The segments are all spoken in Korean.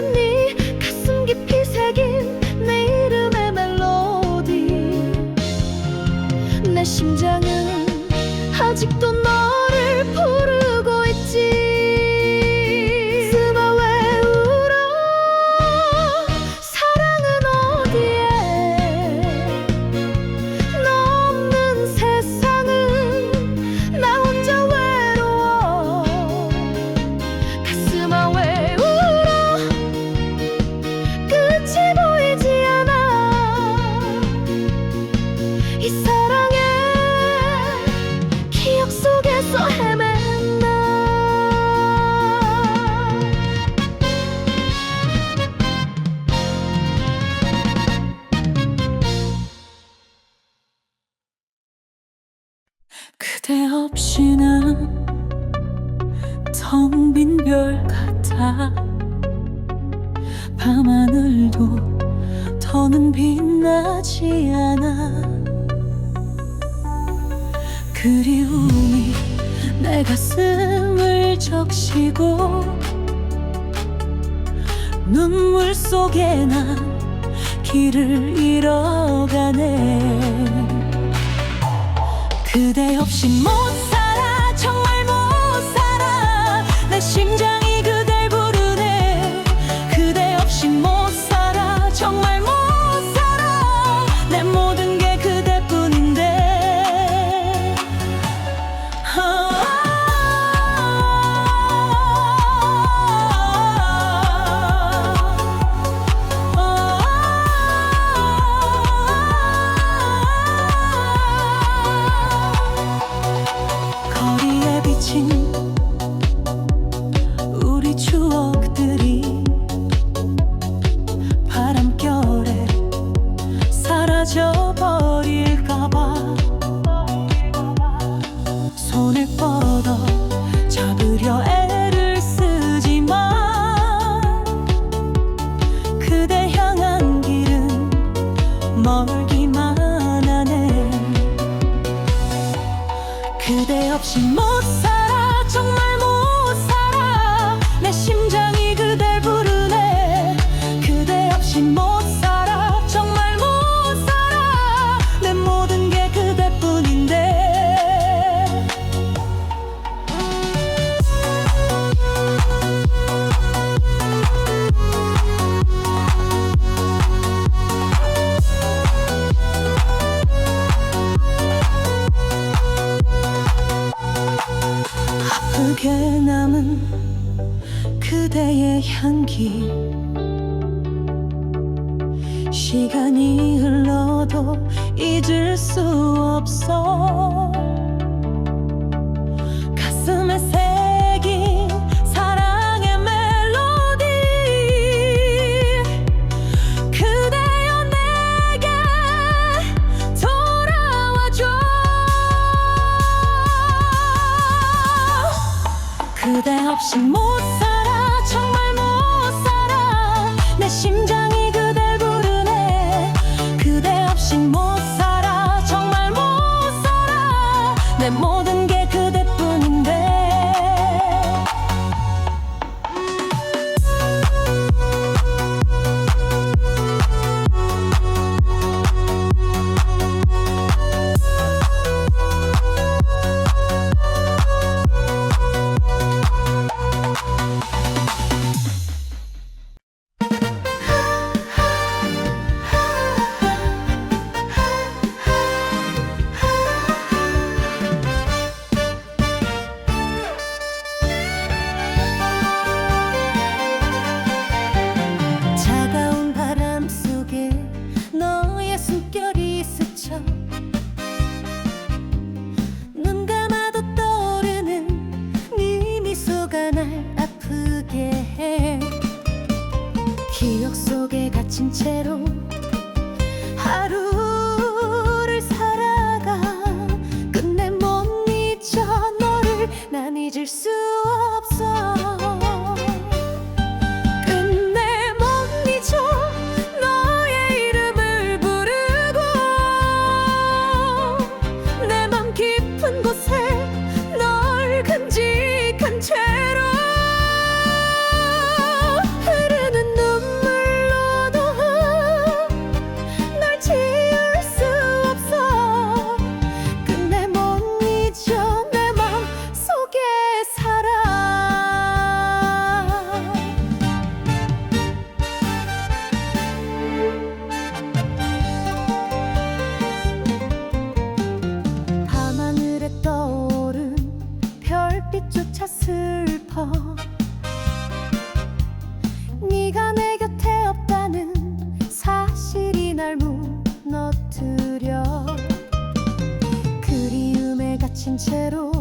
你。 그대 없이는 텅 빈 별 같아. 밤하늘도 더는 빛나지 않아. 그리움이 내 가슴을 적시고 눈물 속에 난 길을 잃어가네. 그대 없이 못 없이 못 살. 잊을 수 없어. 가슴에 새긴 사랑의 멜로디. 그대여 내게 돌아와줘. 그대 없이 못 네가 내 곁에 없다는 사실이 날 무너뜨려. 그리움에 갇힌 채로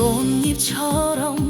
꽃잎처럼